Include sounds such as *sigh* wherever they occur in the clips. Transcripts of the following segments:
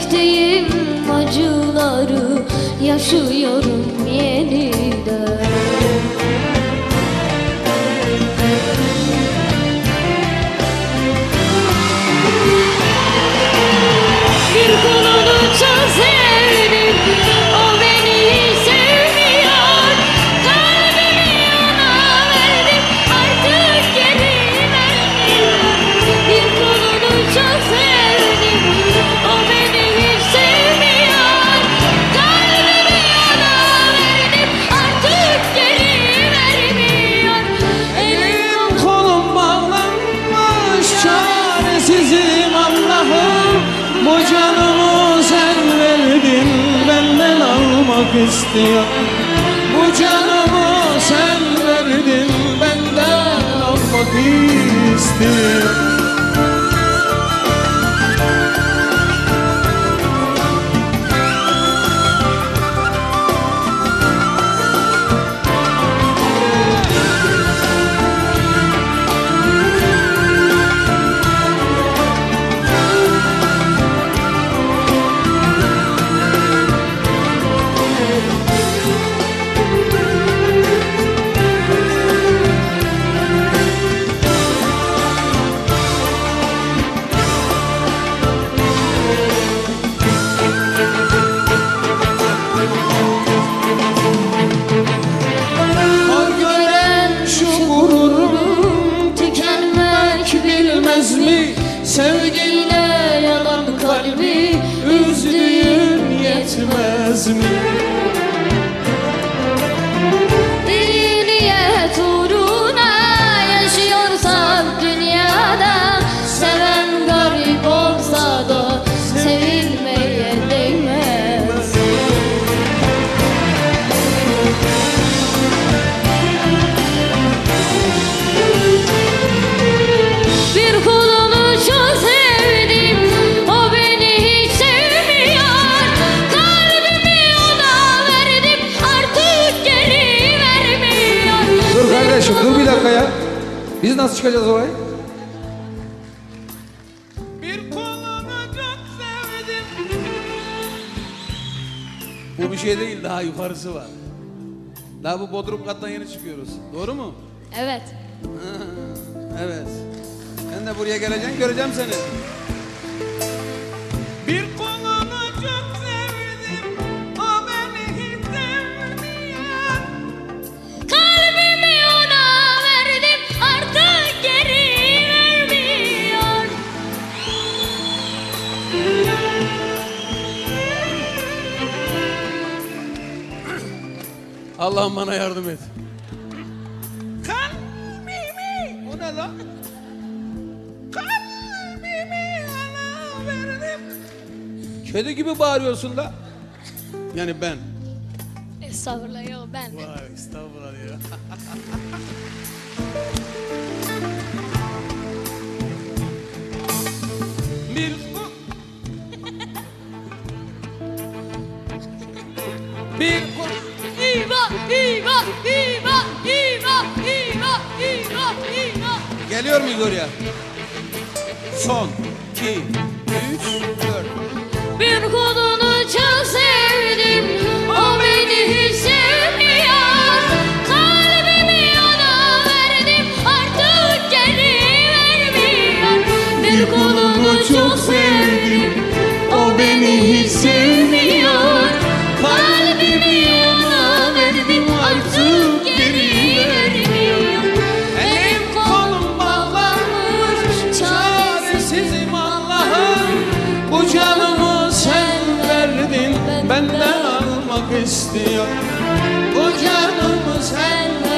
çektiğim acıları yaşıyorum. Almak istiyor. Bu canımı sen verdin benden almak istiyor Çıkacağız oraya? Bir kolunu çok sevdim Bu bir şey değil daha yukarısı var. Daha bu bodrum kattan yeni çıkıyoruz. Doğru mu? Evet *laughs* Evet. Sen de buraya geleceksin göreceğim seni. Allah'ım bana yardım et. Kalbimi O ne lan? Kalbimi ona verdim Kedi gibi bağırıyorsun da. Yani ben. Estağfurullah yok ben Vay estağfurullah ya. *laughs* Geliyor muyuz oraya? Son. iki, üç, dört. Bir kulunu çok sevdim O beni hiç sevmiyor Kalbimi ona verdim Artık geri vermiyor Bir kulunu çok sevdim istiyor. Bu canımı sen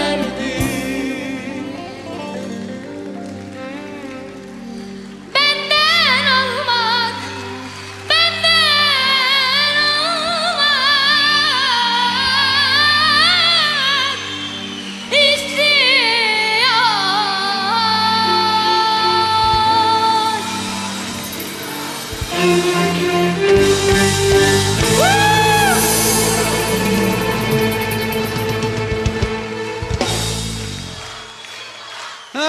Bir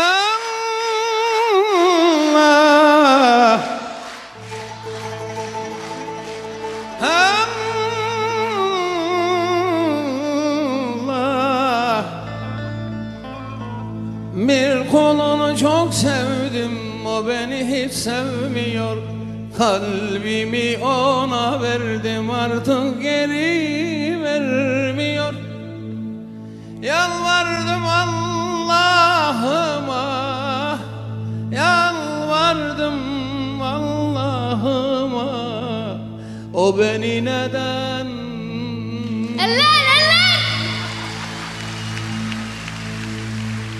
kolunu çok sevdim O beni hiç sevmiyor Kalbimi ona verdim Artık geri vermiyor Yalvardım Allah Allah'ıma Yalvardım Allah'ıma. O beni neden.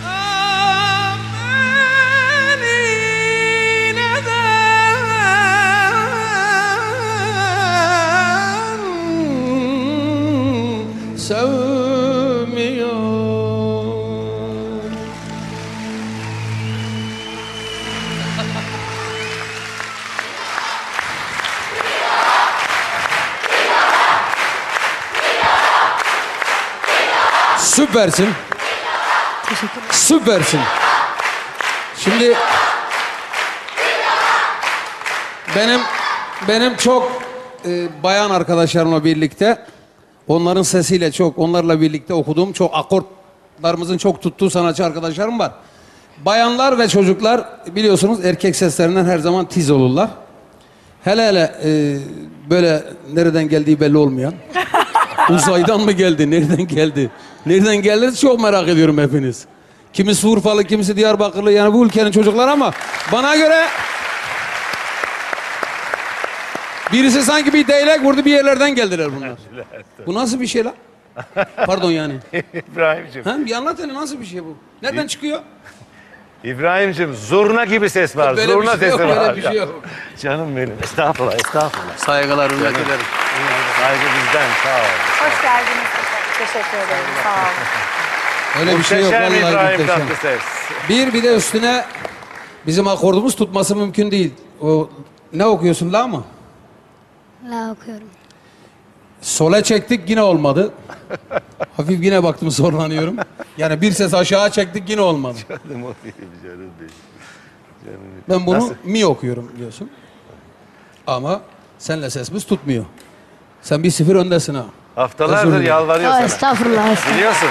Ah, neden? Sevmiyor Süpersin. Süpersin. Şimdi benim benim çok e, bayan arkadaşlarımla birlikte onların sesiyle çok onlarla birlikte okuduğum çok akortlarımızın çok tuttuğu sanatçı arkadaşlarım var. Bayanlar ve çocuklar biliyorsunuz erkek seslerinden her zaman tiz olurlar. Hele hele e, böyle nereden geldiği belli olmayan. *laughs* Uzaydan mı geldi? Nereden geldi? Nereden geldi? Çok merak ediyorum hepiniz. Kimisi Urfalı, kimisi Diyarbakırlı. Yani bu ülkenin çocukları ama bana göre birisi sanki bir değnek vurdu bir yerlerden geldiler bunlar. Bu nasıl bir şey lan? Pardon yani. *laughs* İbrahim'cim. Ha, bir anlat hele nasıl bir şey bu? Nereden çıkıyor? İbrahim'cim zurna gibi ses var. Böyle bir zurna şey yok, sesi böyle var. bir şey yok. *laughs* Canım benim. Estağfurullah, estağfurullah. Saygılar, hürmet ederim. Saygı bizden. Sağ ol. Hoş geldiniz. Teşekkür ederim. Sağ olun. Öyle bir şey yok Muhteşem vallahi İbrahim muhteşem. Tatlıses. Bir bir de üstüne bizim akordumuz tutması mümkün değil. O ne okuyorsun la mı? La okuyorum. Sola çektik yine olmadı. *laughs* Hafif yine baktım zorlanıyorum. Yani bir ses aşağı çektik yine olmadı. Canım o canım. Canım. Ben bunu Nasıl? mi okuyorum biliyorsun. Ama senle sesimiz tutmuyor. Sen bir sıfır öndesin ha. Haftalardır yalvarıyor Aa, sana. estağfurullah estağfurullah. Biliyorsun.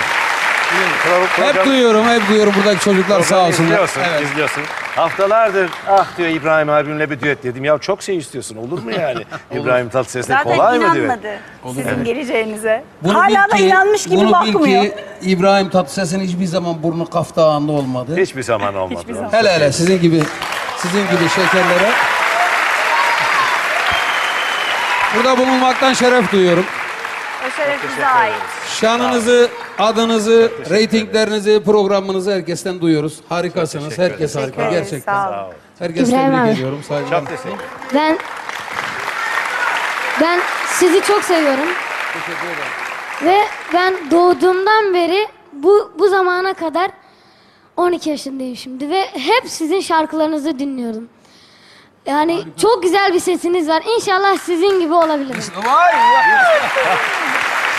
Pro- Hep program- duyuyorum, hep duyuyorum buradaki çocuklar sağ programı olsunlar. izliyorsun, Evet. izliyorsun. Haftalardır ah diyor İbrahim abimle bir düet dedim. Ya çok şey istiyorsun olur mu yani? *laughs* İbrahim Tatlıses'le Zaten kolay mı düet? inanmadı sizin geleceğinize. Bunu Hala bil da ki- inanmış gibi bunu bakmıyor. bil ki İbrahim Tatlıses'in hiçbir zaman burnu kaftağında olmadı. Hiçbir zaman *laughs* olmadı. Hiçbir zaman. Hele hele sizin gibi sizin gibi şekerlere burada bulunmaktan şeref duyuyorum. O şeref bize ait. Şanınızı, adınızı, reytinglerinizi, programınızı herkesten duyuyoruz. Harikasınız. Herkes harika Teşekkür gerçekten. Sağ olun. Herkes İbrahim tebrik abi. ediyorum. Saygılar. Çok teşekkür ederim. Ben ben sizi çok seviyorum. Ve ben doğduğumdan beri bu bu zamana kadar 12 yaşındayım şimdi ve hep sizin şarkılarınızı dinliyorum. Yani çok güzel bir sesiniz var. İnşallah sizin gibi olabilirim. Vay vay. *laughs*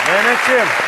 Mehmetciğim